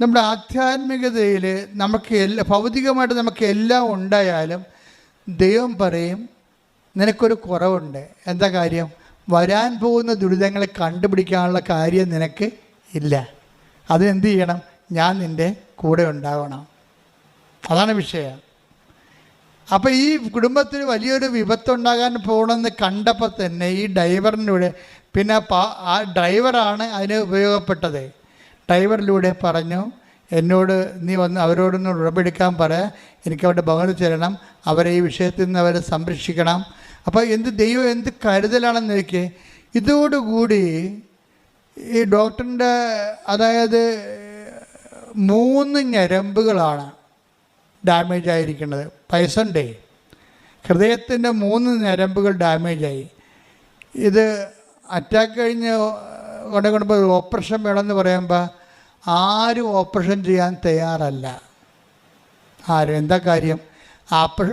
നമ്മുടെ ആധ്യാത്മികതയിൽ നമുക്ക് എല്ലാ ഭൗതികമായിട്ട് നമുക്ക് എല്ലാം ഉണ്ടായാലും ദൈവം പറയും നിനക്കൊരു കുറവുണ്ട്. എന്താ കാര്യം? വരാൻ പോകുന്ന ദുരിതങ്ങളെ കണ്ടുപിടിക്കാനുള്ള കാര്യം നിനക്ക് ഇല്ല. അതിനെന്ത് ചെയ്യണം? ഞാൻ നിന്റെ കൂടെ ഉണ്ടാവണം. അതാണ് വിഷയം. അപ്പോൾ ഈ കുടുംബത്തിൽ വലിയൊരു വിപത്തുണ്ടാകാൻ പോകണമെന്ന് കണ്ടപ്പോൾ തന്നെ ഈ ഡ്രൈവറിന്റെ കൂടെ പിന്നെ ആ ഡ്രൈവറാണ് അതിന് ഉപയോഗപ്പെട്ടത്. ഡ്രൈവറിലൂടെ പറഞ്ഞു എന്നോട് നീ വന്ന് അവരോടൊന്ന് ഉറപ്പെടുക്കാൻ പറ. എനിക്ക് അവരുടെ ഭവനത്തിൽ ചെല്ലണം. അവരെ ഈ വിഷയത്തിൽ നിന്ന് അവരെ സംരക്ഷിക്കണം. അപ്പോൾ എന്ത് ദൈവം എന്ത് കരുതലാണെന്ന് നോക്കി ഇതോടുകൂടി ഈ ഡോക്ടറിന്റെ അതായത് മൂന്ന് ഞരമ്പുകളാണ് ഡാമേജ് ആയിരിക്കുന്നത്. പൈസണ്ടേ. ഹൃദയത്തിന്റെ മൂന്ന് ഞരമ്പുകൾ ഡാമേജായി. ഇത് അറ്റാക്ക് കഴിഞ്ഞ് കൊണ്ടു കൊണ്ടുപോയി ഓപ്പറേഷൻ വേണമെന്ന് പറയുമ്പോൾ ആരും ഓപ്പറേഷൻ ചെയ്യാൻ തയ്യാറല്ല. ആരും? എന്താ കാര്യം?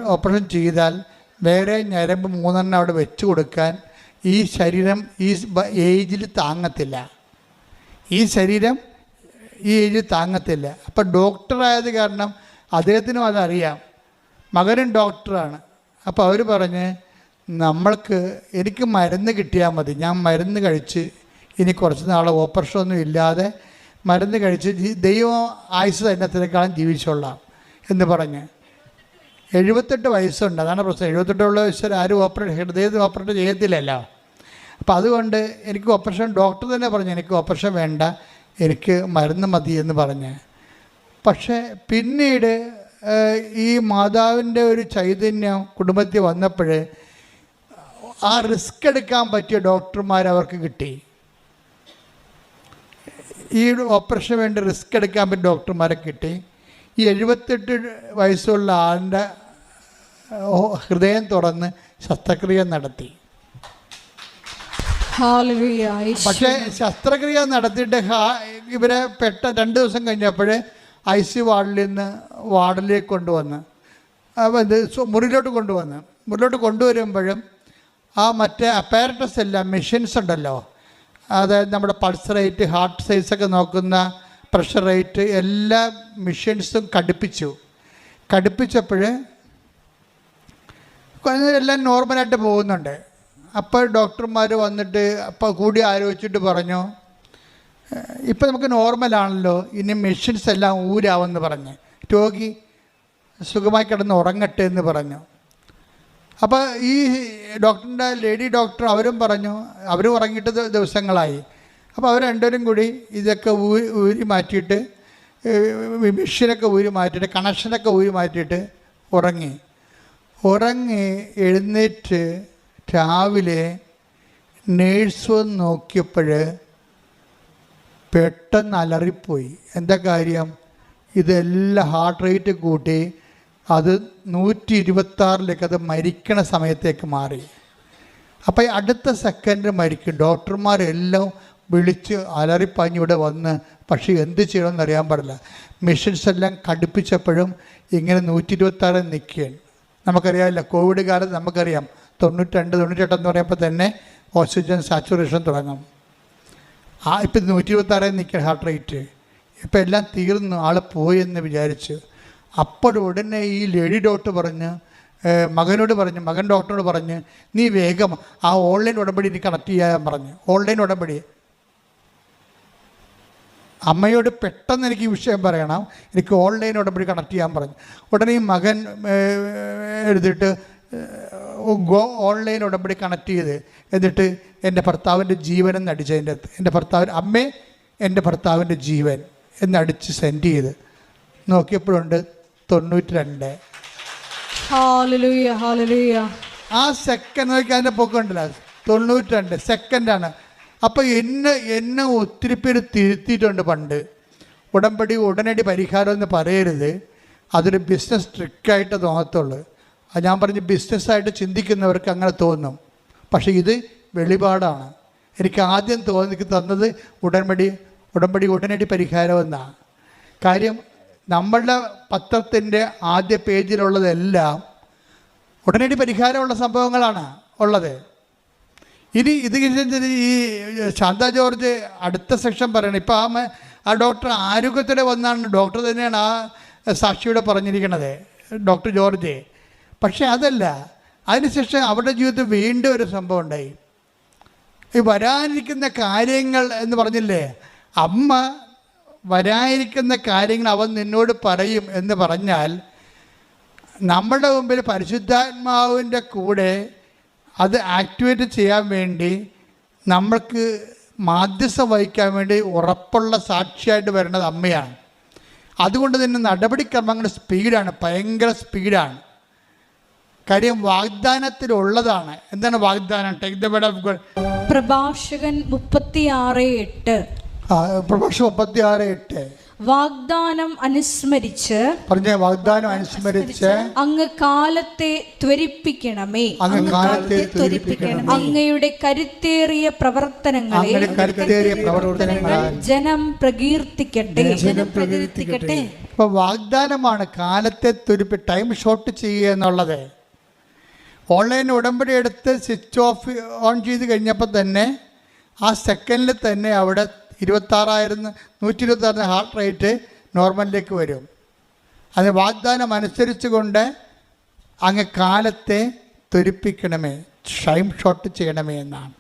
ഓപ്പറേഷൻ ചെയ്താൽ വേറെ ഞരമ്പ് മൂന്നെണ്ണം അവിടെ വെച്ച് കൊടുക്കാൻ ഈ ശരീരം ഈ ഏജിൽ താങ്ങത്തില്ല. ഈ ശരീരം ഈ ഏജിൽ താങ്ങത്തില്ല. അപ്പം ഡോക്ടറായത് കാരണം അദ്ദേഹത്തിനും അതറിയാം. മകനും ഡോക്ടറാണ്. അപ്പോൾ അവർ പറഞ്ഞ് നമ്മൾക്ക് എനിക്ക് മരുന്ന് കിട്ടിയാൽ മതി. ഞാൻ മരുന്ന് കഴിച്ച് ഇനി കുറച്ച് നാൾ ഓപ്പറേഷനൊന്നും ഇല്ലാതെ മരുന്ന് കഴിച്ച് ദൈവം ആയുസ് തന്നത്തിനേക്കാളും ജീവിച്ചോളാം എന്ന് പറഞ്ഞ്. എഴുപത്തെട്ട് വയസ്സുണ്ട്. അതാണ് പ്രശ്നം. എഴുപത്തെട്ടുള്ള വയസ്സിൽ ആരും ഓപ്പറേഷൻ ഹൃദയത്തിൽ ഓപ്പറേഷൻ ചെയ്യത്തില്ലല്ലോ. അപ്പോൾ അതുകൊണ്ട് എനിക്ക് ഓപ്പറേഷൻ ഡോക്ടർ തന്നെ പറഞ്ഞു എനിക്ക് ഓപ്പറേഷൻ വേണ്ട. എനിക്ക് മരുന്ന് മതി എന്ന് പറഞ്ഞ്. പക്ഷേ പിന്നീട് ഈ മാതാവിന്റെ ഒരു ചൈതന്യം കുടുംബത്തിൽ വന്നപ്പോൾ ആ റിസ്ക് എടുക്കാൻ പറ്റിയ ഡോക്ടർമാർ അവർക്ക് കിട്ടി. ഈ ഓപ്പറേഷന് വേണ്ടി റിസ്ക് എടുക്കാൻ പറ്റിയ ഡോക്ടർമാരെ കിട്ടി. ഈ എഴുപത്തെട്ട് വയസ്സുള്ള ആളിന്റെ ഹൃദയം തുറന്ന് ശസ്ത്രക്രിയ നടത്തി. പക്ഷേ ശസ്ത്രക്രിയ നടത്തിയിട്ട് ഇവരെ പെട്ട രണ്ട് ദിവസം കഴിഞ്ഞപ്പോൾ ഐ സി വാർഡിൽ നിന്ന് വാർഡിലേക്ക് കൊണ്ടുവന്ന് ഇത് മുറിയിലോട്ട് കൊണ്ടുവന്ന്. മുറിയിലോട്ട് കൊണ്ടുവരുമ്പോഴും ആ മറ്റേ അപ്പാരറ്റസ് എല്ലാം മെഷീൻസ് ഉണ്ടല്ലോ അതായത് നമ്മുടെ പൾസ് റേറ്റ് ഹാർട്ട് സൈസൊക്കെ നോക്കുന്ന പ്രഷർ റേറ്റ് എല്ലാ മെഷീൻസും കടുപ്പിച്ചു. കടുപ്പിച്ചപ്പോൾ എല്ലാം നോർമലായിട്ട് പോകുന്നുണ്ട്. അപ്പോൾ ഡോക്ടർമാർ വന്നിട്ട് അപ്പോൾ കൂടി ആലോചിച്ചിട്ട് പറഞ്ഞു ഇപ്പം നമുക്ക് നോർമലാണല്ലോ ഇനി മെഷീൻസ് എല്ലാം ഊരാവെന്ന് പറഞ്ഞ്. രോഗി സുഖമായി കിടന്ന് ഉറങ്ങട്ടെ എന്ന് പറഞ്ഞു. അപ്പോൾ ഈ ഡോക്ടറിന്റെ ലേഡി ഡോക്ടർ അവരും പറഞ്ഞു അവരും ഉറങ്ങിയിട്ട് ദിവസങ്ങളായി. അപ്പോൾ അവർ രണ്ടുപേരും കൂടി ഇതൊക്കെ ഊരി ഊരി മാറ്റിയിട്ട് മെഷീനൊക്കെ ഊരി മാറ്റിയിട്ട് കണക്ഷനൊക്കെ ഊരി മാറ്റിയിട്ട് ഉറങ്ങി. ഉറങ്ങി എഴുന്നേറ്റ് രാവിലെ നേഴ്സ് വന്ന് നോക്കിയപ്പോൾ പെട്ടെന്ന് അലറിപ്പോയി. എന്താ കാര്യം? ഇതെല്ലാം ഹാർട്ട് റേറ്റ് കൂട്ടി അത് നൂറ്റി ഇരുപത്താറിലേക്ക് അത് മരിക്കണ സമയത്തേക്ക് മാറി. അപ്പോൾ അടുത്ത സെക്കൻഡ് മരിക്കും. ഡോക്ടർമാരെല്ലാം വിളിച്ച് അലറിപ്പാഞ്ഞ് ഇവിടെ വന്ന് പക്ഷേ എന്ത് ചെയ്യണമെന്ന് അറിയാൻ പാടില്ല. മെഷീൻസ് എല്ലാം കടുപ്പിച്ചപ്പോഴും ഇങ്ങനെ നൂറ്റി ഇരുപത്താറ് നിൽക്കുകയാണ്. നമുക്കറിയാമല്ലോ കോവിഡ് കാലത്ത് നമുക്കറിയാം തൊണ്ണൂറ്റിരണ്ട് തൊണ്ണൂറ്റെട്ടെന്ന് പറയുമ്പോൾ തന്നെ ഓക്സിജൻ സാച്ചുറേഷൻ തുടങ്ങും. ആ ഇപ്പം നൂറ്റി ഇരുപത്താറ് നിൽക്കുക ഹാർട്ട് റേറ്റ് ഇപ്പം എല്ലാം തീർന്നു ആൾ പോയി എന്ന് വിചാരിച്ചു അപ്പോഴുടനെ ഈ ലേഡി ഡോക്ടർ പറഞ്ഞ് മകനോട് പറഞ്ഞു മകൻ ഡോക്ടറോട് പറഞ്ഞ് നീ വേഗം ആ ഓൺലൈൻ ഉടമ്പടി നീ കണക്ട് ചെയ്യാൻ പറഞ്ഞു. ഓൺലൈൻ ഉടമ്പടി. അമ്മയോട് പെട്ടെന്ന് എനിക്ക് ഈ വിഷയം പറയണം. എനിക്ക് ഓൺലൈൻ ഉടമ്പടി കണക്ട് ചെയ്യാൻ പറഞ്ഞു. ഉടനെ ഈ മകൻ എഴുതിയിട്ട് ഗോ ഓൺലൈൻ ഉടമ്പടി കണക്ട് ചെയ്ത് എന്നിട്ട് എന്റെ ഭർത്താവിന്റെ ജീവൻ എന്ന് അടിച്ച് അതിന്റെ അകത്ത് എന്റെ ഭർത്താവ് അമ്മേ എന്റെ ഭർത്താവിന്റെ ജീവൻ എന്നടിച്ച് സെൻഡ് ചെയ്ത്. നോക്കിയപ്പോഴുണ്ട് തൊണ്ണൂറ്റി രണ്ട്. ആ സെക്കൻഡ് നോക്കി അതിന്റെ പൊക്കമുണ്ടല്ലോ തൊണ്ണൂറ്റി രണ്ട് സെക്കൻഡാണ് അപ്പോൾ എന്നെ എന്നെ ഒത്തിരി പേര് തിരുത്തിയിട്ടുണ്ട് പണ്ട്. ഉടമ്പടി ഉടനടി പരിഹാരം എന്ന് പറയരുത്. അതൊരു ബിസിനസ് ട്രിക്കായിട്ട് തോന്നത്തുള്ളൂ. അത് ഞാൻ പറഞ്ഞ് ബിസിനസ്സായിട്ട് ചിന്തിക്കുന്നവർക്ക് അങ്ങനെ തോന്നും. പക്ഷേ ഇത് വെളിപാടാണ്. എനിക്ക് ആദ്യം തോന്നി തന്നത് ഉടമ്പടി ഉടമ്പടി ഉടനടി പരിഹാരം എന്നാണ്. കാര്യം നമ്മളുടെ പത്രത്തിന്റെ ആദ്യ പേജിലുള്ളതെല്ലാം ഉടനടി പരിഹാരമുള്ള സംഭവങ്ങളാണ് ഉള്ളത്. ഇനി ഇത് ഈ ശാന്ത ജോർജ് അടുത്ത സെക്ഷൻ പറയണം. ഇപ്പം ആ ആ ഡോക്ടർ ആരോഗ്യത്തോടെ വന്നാണ് ഡോക്ടർ തന്നെയാണ് ആ സാക്ഷിയോടെ പറഞ്ഞിരിക്കുന്നത് ഡോക്ടർ ജോർജ്. പക്ഷേ അതല്ല അതിനുശേഷം അവരുടെ ജീവിതത്തിൽ വീണ്ടും ഒരു സംഭവം ഉണ്ടായി. ഈ വരാനിരിക്കുന്ന കാര്യങ്ങൾ എന്ന് പറഞ്ഞില്ലേ അമ്മ വരാനിരിക്കുന്ന കാര്യങ്ങൾ അവൻ നിന്നോട് പറയും എന്ന് പറഞ്ഞാൽ നമ്മുടെ മുമ്പിൽ പരിശുദ്ധാത്മാവിന്റെ കൂടെ അത് ആക്ടിവേറ്റ് ചെയ്യാൻ വേണ്ടി നമ്മൾക്ക് മാധ്യസ്ഥം വഹിക്കാൻ വേണ്ടി ഉറപ്പുള്ള സാക്ഷിയായിട്ട് വരേണ്ടത് അമ്മയാണ്. അതുകൊണ്ട് തന്നെ നടപടിക്രമങ്ങൾ സ്പീഡാണ് ഭയങ്കര സ്പീഡാണ്. കാര്യം വാഗ്ദാനത്തിലുള്ളതാണ്. എന്താണ് വാഗ്ദാനം? ടേക്ക് ദ ഗോഡ് പ്രഭാഷകൻ മുപ്പത്തിയാറ് എട്ട്. മുപ്പത്തി ആറ് എട്ട്. വാഗ്ദാനം അനുസ്മരിച്ച് പറഞ്ഞ വാഗ്ദാനം അനുസ്മരിച്ച് അങ്ങ് കാലത്തെ ത്വരിപ്പിക്കണമേ. അങ്ങ് കാലത്തെ ത്വരിപ്പിക്കണം അങ്ങയുടെ കരുത്തേറിയ പ്രവർത്തനങ്ങളെ കരുത്തേറിയ പ്രവർത്തനങ്ങളാൽ ജനം പ്രകീർത്തിക്കട്ടെ. പ്രകീർത്തിക്കട്ടെ. ഇപ്പൊ വാഗ്ദാനമാണ് കാലത്തെ ത്വരിപ്പ് ടൈം ഷോർട്ട് ചെയ്യുക എന്നുള്ളത്. ഓൺലൈൻ ഉടമ്പടി എടുത്ത് സ്വിച്ച് ഓഫ് ഓൺ ചെയ്ത് കഴിഞ്ഞപ്പോൾ തന്നെ ആ സെക്കൻഡിൽ തന്നെ അവിടെ ഇരുപത്താറായിരം നൂറ്റി ഇരുപത്താറിന് ഹാർട്ട് റേറ്റ് നോർമലിലേക്ക് വരും. അത് വാഗ്ദാനം അനുസരിച്ച് കൊണ്ട് അങ്ങ് കാലത്തെ ത്വരിപ്പിക്കണമേ ഷൈം ഷോട്ട് ചെയ്യണമേ എന്നാണ്.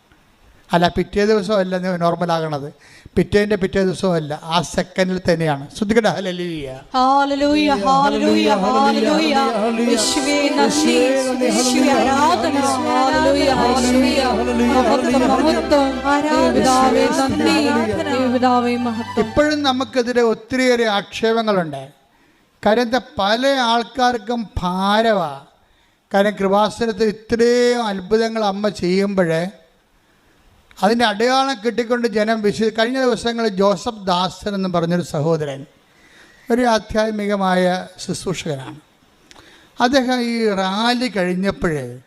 അല്ല പിറ്റേ ദിവസമല്ല നോർമലാകണത് പിറ്റേന്റെ പിറ്റേ ദിവസമല്ല ആ സെക്കൻഡിൽ തന്നെയാണ്. ഹലലിയ ഹല്ലേലൂയ ഹല്ലേലൂയ ഹല്ലേലൂയ യേശുവേ നന്ദി. യേശുവേ ആരാധന. ഹല്ലേലൂയ ഹല്ലേലൂയ മഹത്വം മഹത്വം. പിതാവേ നന്ദി. പിതാവേ മഹത്വം. ഇപ്പോഴും നമുക്കെതിരെ ഒത്തിരിയേറെ ആക്ഷേപങ്ങളുണ്ട്. കാര്യം പല ആൾക്കാർക്കും ഭാരവാ. കാര്യം കൃപാസനത്തിൽ ഇത്രയും അത്ഭുതങ്ങൾ അമ്മ ചെയ്യുമ്പോഴേ അതിന്റെ അടയാളം കിട്ടിക്കൊണ്ട് ജനം വിശ്വ കഴിഞ്ഞ ദിവസങ്ങളിൽ ജോസഫ് ദാസൻ എന്ന് പറഞ്ഞൊരു സഹോദരൻ ഒരു ആധ്യാത്മികമായ ശുശ്രൂഷകനാണ്. അദ്ദേഹം ഈ റാലി കഴിഞ്ഞപ്പോഴേ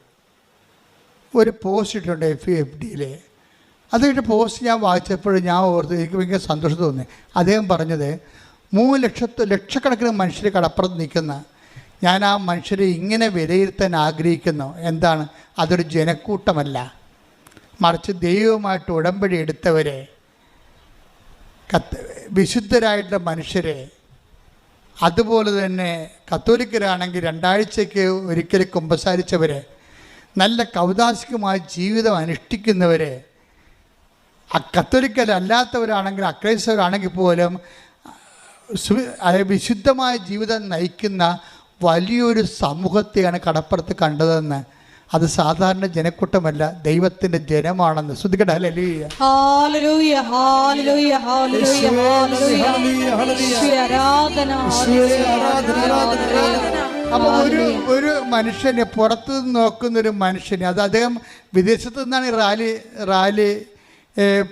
ഒരു പോസ്റ്റ് ഇട്ടുണ്ട് എഫ് എഫ് ഡിയിൽ അതിട്ട് പോസ്റ്റ് ഞാൻ വായിച്ചപ്പോൾ ഞാൻ ഓർത്ത് എനിക്ക് ഭയങ്കര സന്തോഷം തോന്നി. അദ്ദേഹം പറഞ്ഞത് മൂന്ന് ലക്ഷത്ത് ലക്ഷക്കണക്കിന് മനുഷ്യർ കടപ്പുറത്ത് നിൽക്കുന്ന ഞാൻ ആ മനുഷ്യരെ ഇങ്ങനെ വിലയിരുത്താൻ ആഗ്രഹിക്കുന്നു. എന്താണ്? അതൊരു ജനക്കൂട്ടമല്ല. മറിച്ച് ദൈവവുമായിട്ട് ഉടമ്പടി എടുത്തവരെ കത്ത് വിശുദ്ധരായിട്ടുള്ള മനുഷ്യരെ അതുപോലെ തന്നെ കത്തോലിക്കരാണെങ്കിൽ രണ്ടാഴ്ചയ്ക്ക് ഒരിക്കൽ കുമ്പസാരിച്ചവരെ നല്ല കൗതാശികമായ ജീവിതം അനുഷ്ഠിക്കുന്നവരെ കത്തോലിക്കലല്ലാത്തവരാണെങ്കിൽ അക്രൈസ്തവരാണെങ്കിൽ പോലും വിശുദ്ധമായ ജീവിതം നയിക്കുന്ന വലിയൊരു സമൂഹത്തെയാണ് കടപ്പുറത്ത് കണ്ടതെന്ന് അത് സാധാരണ ജനക്കൂട്ടമല്ല ദൈവത്തിന്റെ ജനമാണെന്ന്. ശ്രദ്ധിക്കട്ടെ അപ്പൊ ഒരു ഒരു മനുഷ്യനെ പുറത്തു നിന്ന് നോക്കുന്ന ഒരു മനുഷ്യന് അത് അദ്ദേഹം വിദേശത്തു നിന്നാണ് ഈ റാലി റാലി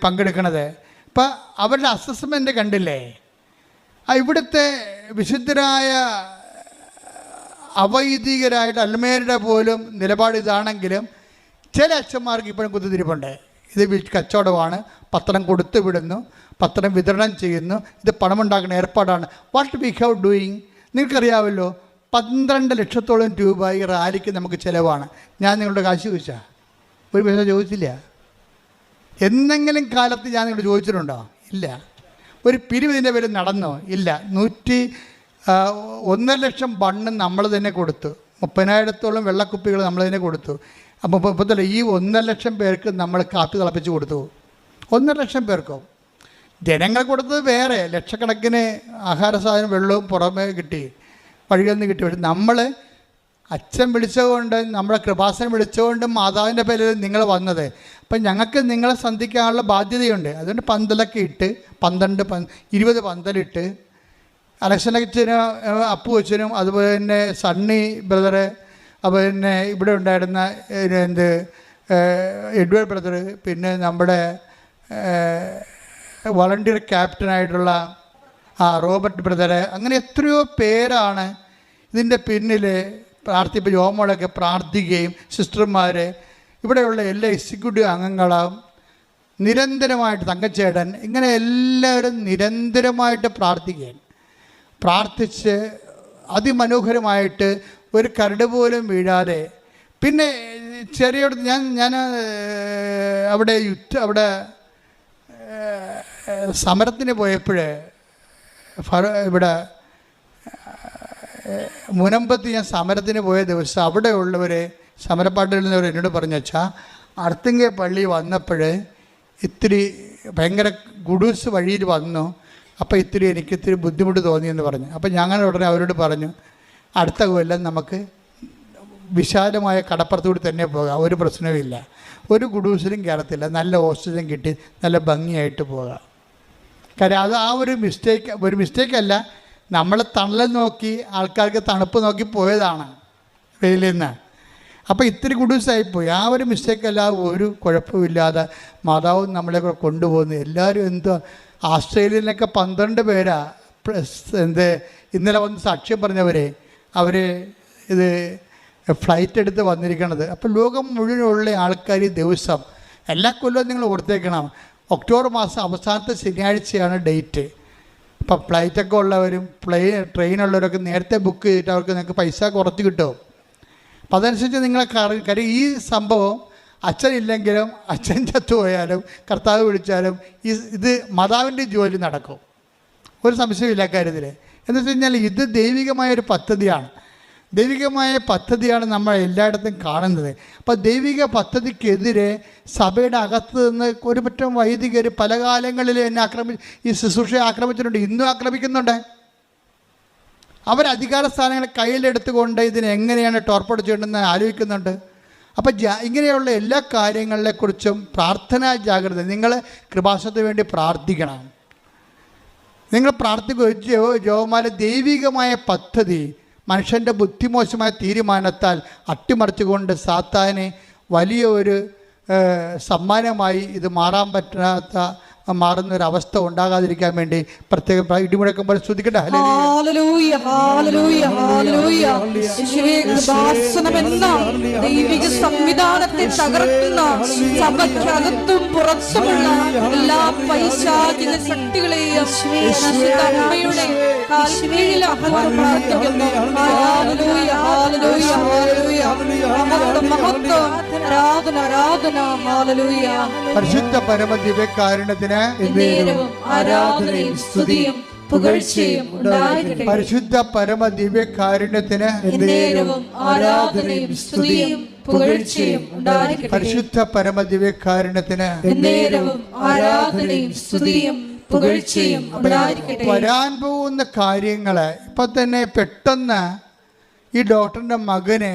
പങ്കെടുക്കണത്. അപ്പം അവരുടെ അസസ്മെന്റ് കണ്ടില്ലേ? ആ ഇവിടുത്തെ വിശുദ്ധരായ അവൈദികരായിട്ട് അൽമേരുടെ പോലും നിലപാട് ഇതാണെങ്കിലും ചില അച്ഛന്മാർക്ക് ഇപ്പോഴും കുത്തിരിപ്പുണ്ട് ഇത് കച്ചവടമാണ്. പത്രം കൊടുത്തു വിടുന്നു. പത്രം വിതരണം ചെയ്യുന്നു. ഇത് പണമുണ്ടാക്കുന്ന ഏർപ്പാടാണ്. വാട്ട് വി ഹാവ് ഡൂയിങ് നിങ്ങൾക്കറിയാമല്ലോ പന്ത്രണ്ട് ലക്ഷത്തോളം രൂപ ഈ റാലിക്ക് നമുക്ക് ചിലവാണ്. ഞാൻ നിങ്ങളുടെ കാശ് ചോദിച്ചാ? ഒരു പൈസ ചോദിച്ചില്ല. എന്തെങ്കിലും കാലത്ത് ഞാൻ നിങ്ങളോട് ചോദിച്ചിട്ടുണ്ടോ? ഇല്ല. ഒരു പിരിവിതിന്റെ പേര് നടന്നോ? ഇല്ല. നൂറ്റി ഒന്നര ലക്ഷം ബണ്ണ് നമ്മൾ തന്നെ കൊടുത്തു. മുപ്പതിനായിരത്തോളം വെള്ളക്കുപ്പികൾ നമ്മൾ തന്നെ കൊടുത്തു. അപ്പോൾ മുപ്പത്തല്ല ഈ ഒന്നര ലക്ഷം പേർക്ക് നമ്മൾ കാപ്പി തിളപ്പിച്ച് കൊടുത്തു. ഒന്നര ലക്ഷം പേർക്കോ? ജനങ്ങൾ കൊടുത്തത് വേറെ. ലക്ഷക്കണക്കിന് ആഹാര സാധനം വെള്ളവും പുറമേ കിട്ടി. വഴികളിൽ നിന്ന് കിട്ടി. പക്ഷെ നമ്മൾ അച്ഛൻ വിളിച്ചതുകൊണ്ട് നമ്മുടെ കൃപാസനം വിളിച്ചതുകൊണ്ട് മാതാവിന്റെ പേരിൽ നിങ്ങൾ വന്നത്. അപ്പം ഞങ്ങൾക്ക് നിങ്ങളെ സന്ധിക്കാനുള്ള ബാധ്യതയുണ്ട്. അതുകൊണ്ട് പന്തലൊക്കെ ഇട്ട് പന്ത്രണ്ട് പന് ഇരുപത് പന്തലിട്ട് അലക്സനച്ചനും അപ്പു അച്ഛനും അതുപോലെ തന്നെ സണ്ണി ബ്രദറ് അതുപോലെ തന്നെ ഇവിടെ ഉണ്ടായിരുന്ന എന്ത് എഡ്വേർഡ് ബ്രദർ പിന്നെ നമ്മുടെ വളണ്ടിയർ ക്യാപ്റ്റനായിട്ടുള്ള ആ റോബർട്ട് ബ്രദറ് അങ്ങനെ എത്രയോ പേരാണ് ഇതിന്റെ പിന്നിൽ പ്രാർത്ഥിപ്പ് യോമോളൊക്കെ പ്രാർത്ഥിക്കുകയും സിസ്റ്റർമാർ ഇവിടെയുള്ള എല്ലാ എക്സിക്യൂട്ടീവ് അംഗങ്ങളും നിരന്തരമായിട്ട് തങ്കച്ചേട്ടൻ ഇങ്ങനെ എല്ലാവരും നിരന്തരമായിട്ട് പ്രാർത്ഥിക്കുകയാണ്. പ്രാർത്ഥിച്ച് അതിമനോഹരമായിട്ട് ഒരു കരട് പോലും വീഴാതെ. പിന്നെ ചെറിയ ഞാൻ ഞാൻ അവിടെ യുദ്ധ അവിടെ സമരത്തിന് പോയപ്പോൾ ഇവിടെ മുനമ്പത്ത് ഞാൻ സമരത്തിന് പോയ ദിവസം അവിടെയുള്ളവർ സമരപ്പാട്ടിലുള്ളവർ എന്നോട് പറഞ്ഞു വെച്ചാൽ അർത്തിങ്ക പള്ളി വന്നപ്പോൾ ഇത്തിരി ഭയങ്കര ഗുഡൂസ് വഴിയിൽ വന്നു. അപ്പോൾ ഇത്തിരി എനിക്ക് ഇത്തിരി ബുദ്ധിമുട്ട് തോന്നിയെന്ന് പറഞ്ഞു. അപ്പോൾ ഞങ്ങൾ ഉടനെ അവരോട് പറഞ്ഞു അടുത്ത കൊല്ലം നമുക്ക് വിശാലമായ കടപ്പുറത്തുകൂടി തന്നെ പോകാം ഒരു പ്രശ്നവുമില്ല ഒരു കുടൂസിലും കയറത്തില്ല നല്ല ഓക്സിജൻ കിട്ടി നല്ല ഭംഗിയായിട്ട് പോകാം. കാര്യം അത് ആ ഒരു മിസ്റ്റേക്ക് ഒരു മിസ്റ്റേക്ക് അല്ല നമ്മൾ തണൽ നോക്കി ആൾക്കാർക്ക് തണുപ്പ് നോക്കി പോയതാണ് വെയിലിൽ നിന്ന്. അപ്പോൾ ഇത്തിരി കുടുസായിപ്പോയി ആ ഒരു മിസ്റ്റേക്കല്ല ഒരു കുഴപ്പമില്ലാതെ മാതാവും നമ്മളെ കൂടെ കൊണ്ടുപോകുന്നു എല്ലാവരും എന്തോ ആസ്ട്രേലിയയിലൊക്കെ പന്ത്രണ്ട് പേരാ പ്ലസ് എന്ത് ഇന്നലെ വന്ന് സാക്ഷ്യം പറഞ്ഞവരെ. അവർ ഇത് ഫ്ലൈറ്റ് എടുത്ത് വന്നിരിക്കണത്. അപ്പോൾ ലോകം മുഴുവനുള്ള ആൾക്കാർ ഈ ദിവസം എല്ലാ കൊല്ലവും നിങ്ങൾ ഓർത്തേക്കണം. ഒക്ടോബർ മാസം അവസാനത്തെ ശനിയാഴ്ചയാണ് ഡേറ്റ്. അപ്പം ഫ്ലൈറ്റൊക്കെ ഉള്ളവരും പ്ലെയിൻ ട്രെയിനുള്ളവരൊക്കെ നേരത്തെ ബുക്ക് ചെയ്തിട്ട് അവർക്ക് നിങ്ങൾക്ക് പൈസ കുറച്ച് കിട്ടും. അപ്പം അതനുസരിച്ച് നിങ്ങളെ കാര്യം ഈ സംഭവം അച്ഛനില്ലെങ്കിലും അച്ഛൻ ചത്തുപോയാലും കർത്താവ് വിളിച്ചാലും ഈ ഇത് മാതാവിന്റെ ജോലി നടക്കും. ഒരു സംശയമില്ല കാര്യത്തിൽ എന്ന് വെച്ച് കഴിഞ്ഞാൽ ഇത് ദൈവികമായ ഒരു പദ്ധതിയാണ്. ദൈവികമായ പദ്ധതിയാണ് നമ്മൾ എല്ലായിടത്തും കാണുന്നത്. അപ്പോൾ ദൈവിക പദ്ധതിക്കെതിരെ സഭയുടെ അകത്ത് നിന്ന് ഒരു പറ്റം വൈദികർ പല കാലങ്ങളിൽ എന്നെ ആക്രമി ഈ ശുശ്രൂഷയെ ആക്രമിച്ചിട്ടുണ്ട് ഇന്നും ആക്രമിക്കുന്നുണ്ട്. അവർ അധികാര സ്ഥാനങ്ങൾ കയ്യിലെടുത്തുകൊണ്ട് ഇതിനെങ്ങനെയാണ് ചെയ്യേണ്ടതെന്ന് ആലോചിക്കുന്നുണ്ട്. അപ്പോൾ ജാ ഇങ്ങനെയുള്ള എല്ലാ കാര്യങ്ങളെക്കുറിച്ചും പ്രാർത്ഥനാ ജാഗ്രത. നിങ്ങൾ കൃപാസനത്തിന് വേണ്ടി പ്രാർത്ഥിക്കണം. നിങ്ങൾ പ്രാർത്ഥിക്കുക ജോമാല ദൈവികമായ പദ്ധതി മനുഷ്യന്റെ ബുദ്ധിമോശമായ തീരുമാനത്താൽ അട്ടിമറിച്ചുകൊണ്ട് സാത്താനെ വലിയ ഒരു സമ്മാനമായി ഇത് മാറാൻ പറ്റാത്ത മാറുന്ന ഒരു അവസ്ഥ ഉണ്ടാകാതിരിക്കാൻ വേണ്ടി പ്രത്യേകം ശ്രദ്ധിക്കട്ടെ യേശുവേ കൃപാസനമെന്ന ദൈവിക സംവിധാനത്തെ തകർക്കുന്ന സഭയ്ക്കകത്തും പുറത്തുമുള്ള എല്ലാ പൈശാചിക ശക്തികളെയും അമ്മയുടെ പരിശുദ്ധ പരമ ദിവ്യകാരുണ്യത്തിന് ആരാധനയും സ്തുതിയും പുകഴ്ചയും ഉണ്ടായിരിക്കട്ടെ പരിശുദ്ധ പരമ ദിവ്യകാരുണ്യത്തിന് കാരുണ്യത്തിന് ആരാധനയും സ്തുതിയും പുകഴ്ചയും ഉണ്ടായിരിക്കട്ടെ പരിശുദ്ധ പരമ ദിവ്യകാരുണ്യത്തിന് കാരുണ്യത്തിന് ആരാധനയും സ്തുതിയും പുകഴ്ചയും ഉണ്ടായിരിക്കട്ടെ. വരാൻ പോകുന്ന കാര്യങ്ങളെ ഇപ്പൊ തന്നെ പെട്ടെന്ന് ഈ ഡോക്ടറിന്റെ മകന്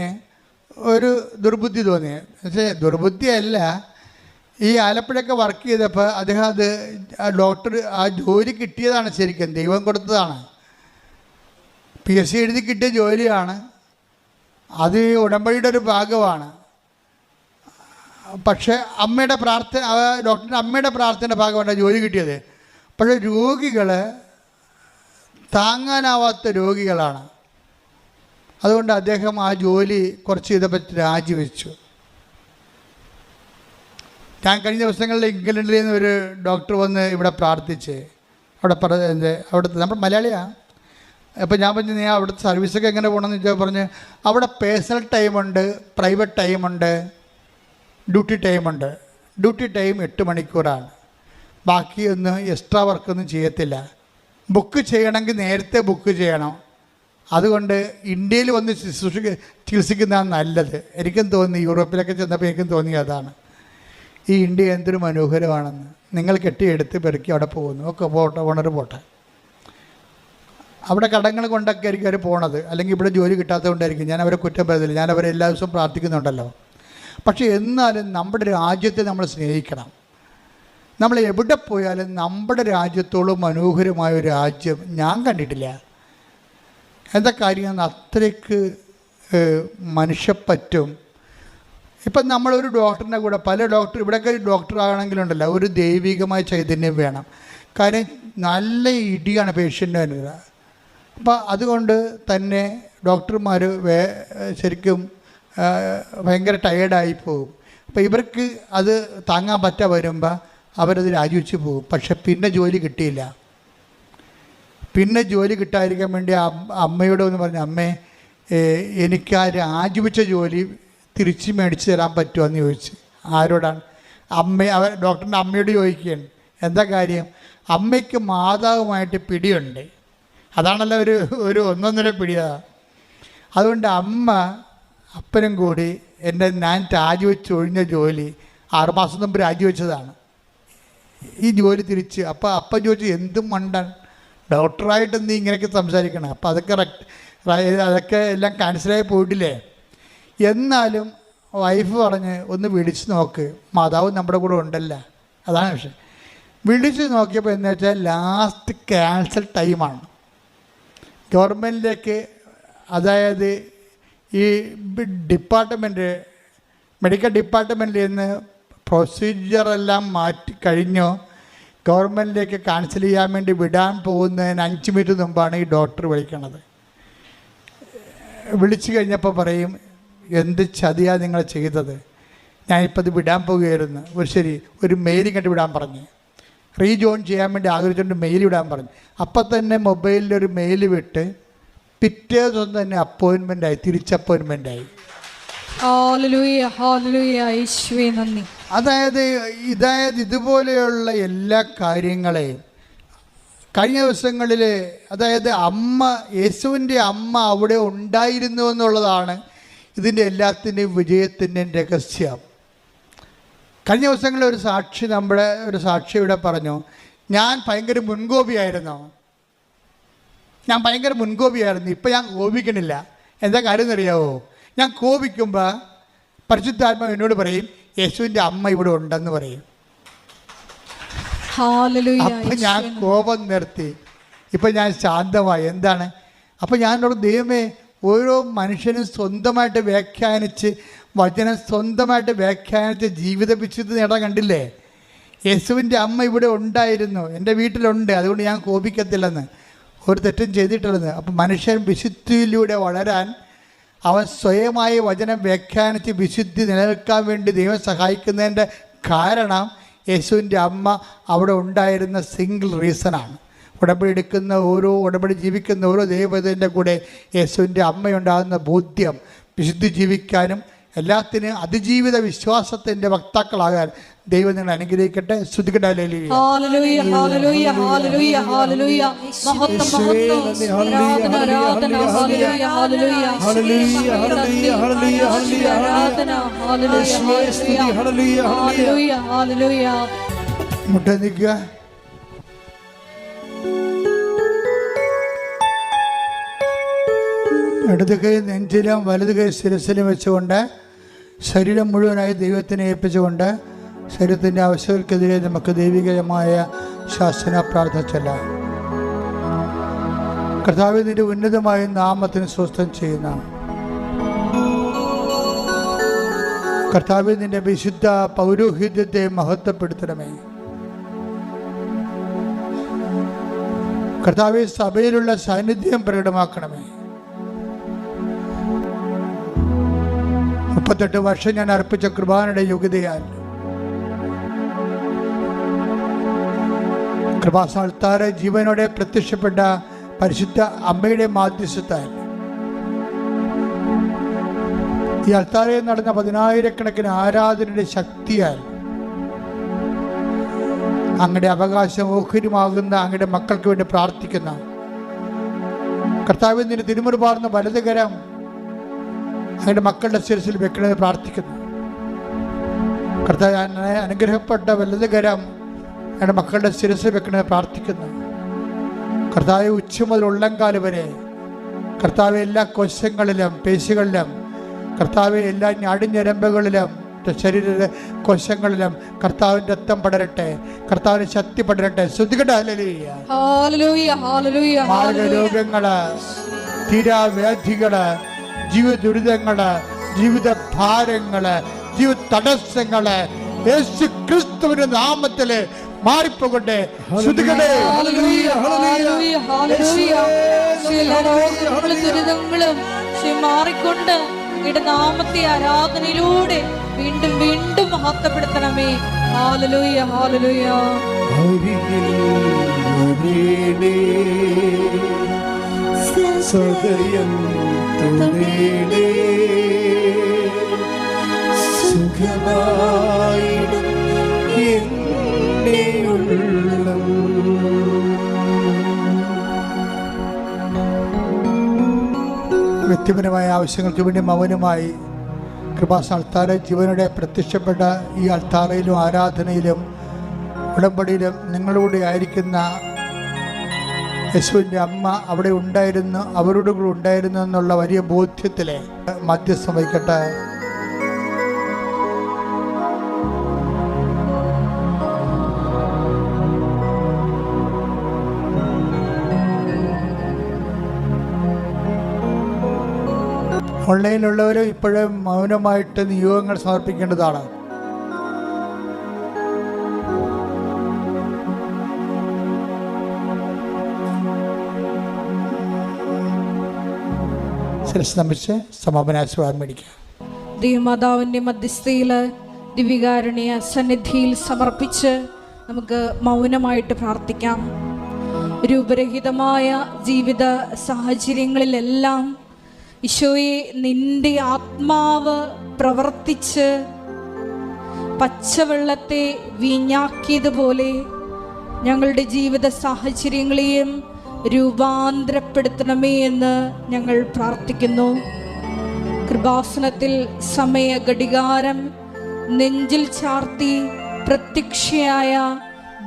ഒരു ദുർബുദ്ധി തോന്നി പക്ഷേ ദുർബുദ്ധിയല്ല ഈ ആലപ്പുഴയൊക്കെ വർക്ക് ചെയ്തപ്പോൾ അദ്ദേഹം അത് ഡോക്ടർ ആ ജോലി കിട്ടിയതാണ് ശരിക്കും ദൈവം കൊടുത്തതാണ്. പി എസ് സി എഴുതി കിട്ടിയ ജോലിയാണ്. അത് ഉടമ്പടിയുടെ ഒരു ഭാഗമാണ്. പക്ഷേ അമ്മയുടെ പ്രാർത്ഥന ഡോക്ടറിന്റെ അമ്മയുടെ പ്രാർത്ഥനയുടെ ഭാഗമാണ് ജോലി കിട്ടിയത്. പക്ഷേ രോഗികൾ താങ്ങാനാവാത്ത രോഗികളാണ്. അതുകൊണ്ട് അദ്ദേഹം ആ ജോലി കുറച്ച് ചെയ്തപ്പോൾ രാജിവെച്ചു. ഞാൻ കഴിഞ്ഞ ദിവസങ്ങളിൽ ഇംഗ്ലണ്ടിൽ നിന്ന് ഒരു ഡോക്ടർ വന്ന് ഇവിടെ പ്രാർത്ഥിച്ച് അവിടെ പറ അവിടുത്തെ നമ്മൾ മലയാളിയാണ് അപ്പോൾ ഞാൻ പറഞ്ഞു നീ അവിടുത്തെ സർവീസൊക്കെ എങ്ങനെ പോകണമെന്ന് ചോദിച്ചാൽ പറഞ്ഞ് അവിടെ പേഴ്സണൽ ടൈമുണ്ട് പ്രൈവറ്റ് ടൈമുണ്ട് ഡ്യൂട്ടി ടൈമുണ്ട്. ഡ്യൂട്ടി ടൈം എട്ട് മണിക്കൂറാണ്. ബാക്കിയൊന്നും എക്സ്ട്രാ വർക്കൊന്നും ചെയ്യത്തില്ല. ബുക്ക് ചെയ്യണമെങ്കിൽ നേരത്തെ ബുക്ക് ചെയ്യണം. അതുകൊണ്ട് ഇന്ത്യയിൽ വന്ന് ശുശ്രൂഷ ചികിത്സിക്കുന്നതാണ് നല്ലത്. എനിക്കും തോന്നി യൂറോപ്പിലൊക്കെ ചെന്നപ്പോൾ എനിക്കും തോന്നി അതാണ് ഈ ഇന്ത്യ എന്തൊരു മനോഹരമാണെന്ന്. നിങ്ങൾ കെട്ടിയെടുത്ത് പെറുക്കി അവിടെ പോകുന്നു. ഒക്കെ പോട്ടെ ഓണർ പോട്ടെ. അവിടെ കടങ്ങൾ കൊണ്ടൊക്കെ ആയിരിക്കും അവർ പോണത്. അല്ലെങ്കിൽ ഇവിടെ ജോലി കിട്ടാത്തതുകൊണ്ടായിരിക്കും. ഞാൻ അവരെ കുറ്റം പറയുന്നില്ല. ഞാൻ അവരെ എല്ലാ ദിവസവും പ്രാർത്ഥിക്കുന്നുണ്ടല്ലോ. പക്ഷേ എന്നാലും നമ്മുടെ രാജ്യത്തെ നമ്മൾ സ്നേഹിക്കണം. നമ്മൾ എവിടെ പോയാലും നമ്മുടെ രാജ്യത്തോളം മനോഹരമായ ഒരു രാജ്യം ഞാൻ കണ്ടിട്ടില്ല. എന്താ കാര്യം? അത്രയ്ക്ക് മനുഷ്യപ്പറ്റും. ഇപ്പം നമ്മളൊരു ഡോക്ടറിന്റെ കൂടെ പല ഡോക്ടർ ഇവിടെയൊക്കെ ഡോക്ടർ ആണെങ്കിലുണ്ടല്ലോ ഒരു ദൈവികമായ ചൈതന്യം വേണം. കാര്യം നല്ല ഇടിയാണ് പേഷ്യന്റ് വരുന്നത്. അപ്പോൾ അതുകൊണ്ട് തന്നെ ഡോക്ടർമാർ വേ ശരിക്കും ഭയങ്കര ടയേർഡായി പോകും. അപ്പോൾ ഇവർക്ക് അത് താങ്ങാൻ പറ്റാ വരുമ്പോൾ അവരത് രാജിവെച്ച് പോകും. പക്ഷെ പിന്നെ ജോലി കിട്ടിയില്ല. പിന്നെ ജോലി കിട്ടാതിരിക്കാൻ വേണ്ടി അമ്മയോട് എന്ന് പറഞ്ഞു അമ്മേ എനിക്ക് ആ രാജിവെച്ച ജോലി തിരിച്ച് മേടിച്ച് തരാൻ പറ്റുമോ എന്ന് ചോദിച്ചു. ആരോടാണ്? അമ്മ അവർ ഡോക്ടറിന്റെ അമ്മയോട് ചോദിക്കുകയാണ്. എന്താ കാര്യം? അമ്മയ്ക്ക് മാതാവുമായിട്ട് പിടിയുണ്ട്. അതാണല്ലോ ഒരു ഒരു ഒന്നൊന്നര പിടിയാ. അതുകൊണ്ട് അമ്മ അപ്പനും കൂടി എന്റെ ഞാൻ രാജിവെച്ച് ഒഴിഞ്ഞ ജോലി ആറുമാസം മുമ്പ് രാജിവെച്ചതാണ്. ഈ ജോലി തിരിച്ച്. അപ്പോൾ അപ്പം ചോദിച്ചു എന്തും മണ്ടൻ? ഡോക്ടറായിട്ട് നീ ഇങ്ങനെയൊക്കെ സംസാരിക്കണം. അപ്പോൾ അതൊക്കെ അതൊക്കെ എല്ലാം ക്യാൻസലായി പോയിട്ടില്ലേ? എന്നാലും വൈഫ് പറഞ്ഞ് ഒന്ന് വിളിച്ച് നോക്ക്. മാതാവ് നമ്മുടെ കൂടെ ഉണ്ടല്ലോ. അതാണ് വിഷയം. വിളിച്ച് നോക്കിയപ്പോൾ എന്ന് വെച്ചാൽ ലാസ്റ്റ് ക്യാൻസൽ ടൈമാണ് ഗവൺമെന്റിലേക്ക് അതായത് ഈ ഡിപ്പാർട്ട്മെന്റ് മെഡിക്കൽ ഡിപ്പാർട്ട്മെന്റിൽ നിന്ന് പ്രൊസീജിയറെല്ലാം മാറ്റി കഴിഞ്ഞോ ഗവൺമെന്റിലേക്ക് കാൻസൽ ചെയ്യാൻ വേണ്ടി വിടാൻ പോകുന്നതിന് അഞ്ച് മിനിറ്റ് മുമ്പാണ് ഈ ഡോക്ടർ വിളിക്കണത്. വിളിച്ചു കഴിഞ്ഞപ്പോൾ പറയും എന്ത് ചതിയാണ് നിങ്ങൾ ചെയ്തത്? ഞാനിപ്പോൾ ഇത് വിടാൻ പോകുകയായിരുന്നു ഒരു ശരി ഒരു മെയിൽ ഇങ്ങോട്ട് വിടാൻ പറഞ്ഞു. റീജോയിൻ ചെയ്യാൻ വേണ്ടി ആഗ്രഹിച്ചുകൊണ്ട് മെയിൽ വിടാൻ പറഞ്ഞു. അപ്പം തന്നെ മൊബൈലിൽ ഒരു മെയിൽ വിട്ട് പിറ്റേ ദിവസം തന്നെ അപ്പോയിൻമെന്റായി തിരിച്ച് അപ്പോയിൻമെന്റായി അതായത് ഇതായത് ഇതുപോലെയുള്ള എല്ലാ കാര്യങ്ങളെയും കഴിഞ്ഞ ദിവസങ്ങളിൽ അതായത് അമ്മ യേശുവിന്റെ അമ്മ അവിടെ ഉണ്ടായിരുന്നു എന്നുള്ളതാണ് ഇതിന്റെ എല്ലാത്തിന്റെയും വിജയത്തിന്റെയും രഹസ്യം. കഴിഞ്ഞ ദിവസങ്ങളിൽ ഒരു സാക്ഷി നമ്മുടെ ഒരു സാക്ഷി ഇവിടെ പറഞ്ഞു ഞാൻ ഭയങ്കര മുൻകോപിയായിരുന്നു. ഞാൻ ഭയങ്കര മുൻകോപിയായിരുന്നു. ഇപ്പം ഞാൻ കോപിക്കണില്ല. എന്താ കാര്യം എന്നറിയാവോ? ഞാൻ കോപിക്കുമ്പോൾ പരിശുദ്ധാത്മാവ് എന്നോട് പറയും യേശുവിന്റെ അമ്മ ഇവിടെ ഉണ്ടെന്ന് പറയും. അപ്പം ഞാൻ കോപം നിർത്തി. ഇപ്പം ഞാൻ ശാന്തമായി. എന്താണ്? അപ്പം ഞാനോട് ദൈവമേ ഓരോ മനുഷ്യനും സ്വന്തമായിട്ട് വ്യാഖ്യാനിച്ച് വചനം സ്വന്തമായിട്ട് വ്യാഖ്യാനിച്ച് ജീവിത നേടാൻ കണ്ടില്ലേ? യേശുവിന്റെ അമ്മ ഇവിടെ ഉണ്ടായിരുന്നു. എന്റെ വീട്ടിലുണ്ട്. അതുകൊണ്ട് ഞാൻ കോപിക്കത്തില്ലെന്ന്. ഒരു തെറ്റും ചെയ്തിട്ടില്ലെന്ന്. അപ്പം മനുഷ്യൻ വിശുദ്ധിയിലൂടെ വളരാൻ അവൻ സ്വയമായി വചനം വ്യാഖ്യാനിച്ച് വിശുദ്ധി നിലനിൽക്കാൻ വേണ്ടി ദൈവം സഹായിക്കുന്നതിന്റെ കാരണം യേശുവിന്റെ അമ്മ അവിടെ ഉണ്ടായിരുന്ന സിംഗിൾ റീസണാണ് ഉടമ്പടി എടുക്കുന്ന ഓരോ ഉടമ്പടി ജീവിക്കുന്ന ഓരോ ദൈവത്തിന്റെ കൂടെ യേശുവിന്റെ അമ്മയുണ്ടാകുന്ന ബോധ്യം വിശുദ്ധി ജീവിക്കാനും എല്ലാത്തിനും അതിജീവിത വിശ്വാസത്തിന്റെ വക്താക്കളാകാൻ ദൈവം നിങ്ങൾ അനുഗ്രഹിക്കട്ടെ. ശ്രുതിക്കട്ടെ മുട്ട നിൽക്കുക. ഇടത് കൈ നെഞ്ചിലും വലത് കൈ ശിരസിലും വെച്ചുകൊണ്ട് ശരീരം മുഴുവനായി ദൈവത്തിനെ ഏൽപ്പിച്ചുകൊണ്ട് ശരീരത്തിന്റെ ആവശ്യങ്ങൾക്കെതിരെ നമുക്ക് ദൈവികമായ ശാസന പ്രാർത്ഥന ചെല്ലാം. കർത്താവ് ഉന്നതമായ നാമത്തിന് സ്വസ്ഥം ചെയ്യുന്ന കർത്താവ് വിശുദ്ധ പൗരോഹിത്യത്തെ മഹത്വപ്പെടുത്തണമേ. കർത്താവ് സഭയിലുള്ള സാന്നിധ്യം പ്രകടമാക്കണമേ. മുപ്പത്തെട്ട് വർഷം ഞാൻ അർപ്പിച്ച കൃപാനയുടെ യോഗ്യതയാൽ. കൃപാസാൽത്താറെ ജീവനോടെ പ്രത്യക്ഷപ്പെട്ട പരിശുദ്ധ അമ്മയുടെ മാധ്യസ്ഥത്താൽ. ഈ അൽത്താരയിൽ നടന്ന പതിനായിരക്കണക്കിന് ആരാധനയുടെ ശക്തിയാൽ. അങ്ങയുടെ അവകാശം ഓഹരിമാകുന്ന അങ്ങയുടെ മക്കൾക്ക് വേണ്ടി പ്രാർത്ഥിക്കുന്ന കർത്താവിൽ നിന്ന് തിരുമുറുപാർന്ന വലതുകരം അങ്ങയുടെ മക്കളുടെ ശിരസിൽ വെക്കണമെന്ന് പ്രാർത്ഥിക്കുന്നു. കർത്താവ് അനുഗ്രഹപ്പെട്ട വലതുകരം അങ്ങയുടെ മക്കളുടെ ശിരസിൽ വെക്കണമെന്ന് പ്രാർത്ഥിക്കുന്നു. കർത്താവ് ഉച്ച മുതൽ ഉള്ളംകാൽ വരെ കർത്താവ് എല്ലാ കോശങ്ങളിലും പേശികളിലും കർത്താവ് എല്ലാ ഞടിഞ്ഞരമ്പുകളിലും ശരീര കോശങ്ങളിലും കർത്താവിന്റെ രക്തം പടരട്ടെ. കർത്താവിന് ശക്തി പടരട്ടെ. ശ്രദ്ധിക്കട്ടെ. തീരാവ്യാധികൾ ജീവിത ദുരിതങ്ങൾ ജീവിത ഭാരങ്ങൾ ജീവിത തടസ്സങ്ങൾ യേശു ക്രിസ്തുവിന്റെ നാമത്തിൽ മാറിപ്പോകട്ടെ. ദുരിതങ്ങളും മാറിക്കൊണ്ട് അങ്ങയുടെ നാമത്തെ ആരാധനയിലൂടെ വീണ്ടും വീണ്ടും മഹത്വപ്പെടുത്തണമേ. ഹാലലൂയ ഹാലലൂയ സദയം തൊടേണേ, വ്യക്തിപരമായ ആവശ്യങ്ങൾക്ക് വേണ്ടി മൗനമായി കൃപാസ അൾത്താര ജീവനോടെ പ്രത്യക്ഷപ്പെട്ട ഈ അൾത്താറയിലും ആരാധനയിലും ഉടമ്പടിയിലും നിങ്ങളൂടെ ആയിരിക്കുന്ന യേശുവിന്റെ അമ്മ അവിടെ ഉണ്ടായിരുന്നു അവരോട് കൂടെ ഉണ്ടായിരുന്നു എന്നുള്ള വലിയ ബോധ്യത്തിലെ മധ്യസ്ഥം വഹിക്കട്ടെ. ഓൺലൈനിലുള്ളവരും ഇപ്പോഴും മൗനമായിട്ട് നിയോഗങ്ങൾ സമർപ്പിക്കേണ്ടതാണ്. ദിവികാരുണ്യ സന്നിധിയിൽ സമർപ്പിച്ച് നമുക്ക് മൗനമായിട്ട് പ്രാർത്ഥിക്കാം. രൂപരഹിതമായ ജീവിത സാഹചര്യങ്ങളിലെല്ലാം ഈശോയെ നിന്റെ ആത്മാവ് പ്രവർത്തിച്ച് പച്ചവെള്ളത്തെ വീഞ്ഞാക്കിയതുപോലെ ഞങ്ങളുടെ ജീവിത സാഹചര്യങ്ങളെയും രൂപാന്തരപ്പെടുത്തണമേ എന്ന് ഞങ്ങൾ പ്രാർത്ഥിക്കുന്നു. കൃപാസനത്തിൽ സമയ ഘടികാരം നെഞ്ചിൽ ചാർത്തി പ്രത്യക്ഷയായ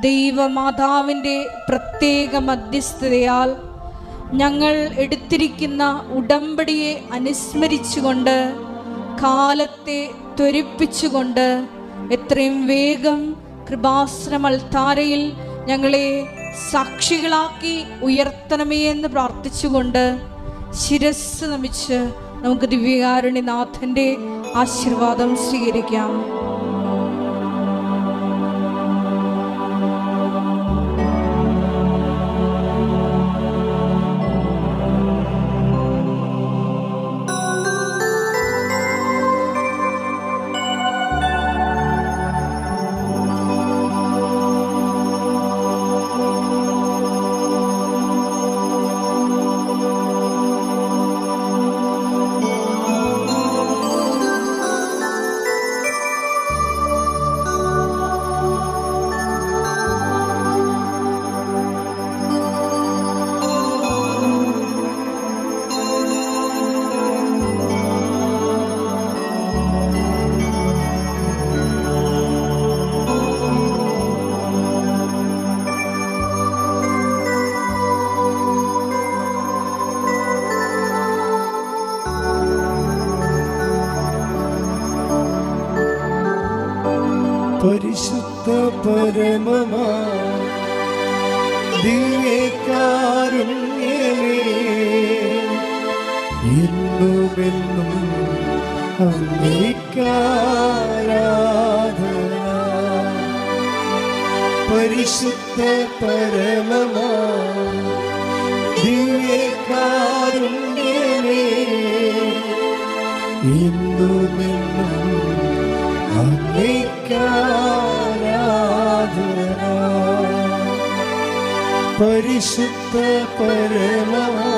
ദൈവമാതാവിന്റെ പ്രത്യേക മധ്യസ്ഥതയാൽ ഞങ്ങൾ എടുത്തിരിക്കുന്ന ഉടമ്പടിയെ അനുസ്മരിച്ചുകൊണ്ട് കാലത്തെ ത്വരിപ്പിച്ചുകൊണ്ട് എത്രയും വേഗം കൃപാശ്രമൽത്താരയിൽ ഞങ്ങളെ സാക്ഷികളാക്കി ഉയർത്തണമേ എന്ന് പ്രാർത്ഥിച്ചുകൊണ്ട് ശിരസ് നമിച്ച് നമുക്ക് ദിവ്യകാരുണ്യനാഥന്റെ ആശീർവാദം സ്വീകരിക്കാം. ദിവ്യകാരുണ്യമേ എന്നുമെന്നും അങ്ങേക്കാരാധന പരിശുദ്ധ പരമമാ